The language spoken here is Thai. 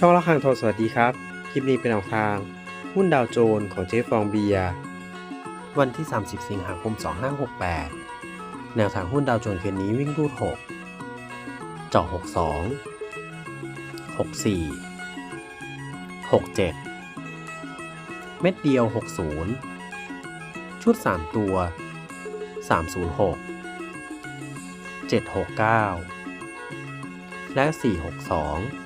ช่องละครังทองสวัสดีครับ คลิปนี้เป็นแนวทาง หุ้นดาวโจนส์ของเจ๊ฟองเบียร์วันที่ 30 สิงหาคม 2568 แนวทางหุ้นดาวโจนส์คืนนี้วิ่งรูด 6 เจาะ 62 64 67 เม็ดเดียว 60 ชุด 3 ตัว 306 769 และ 462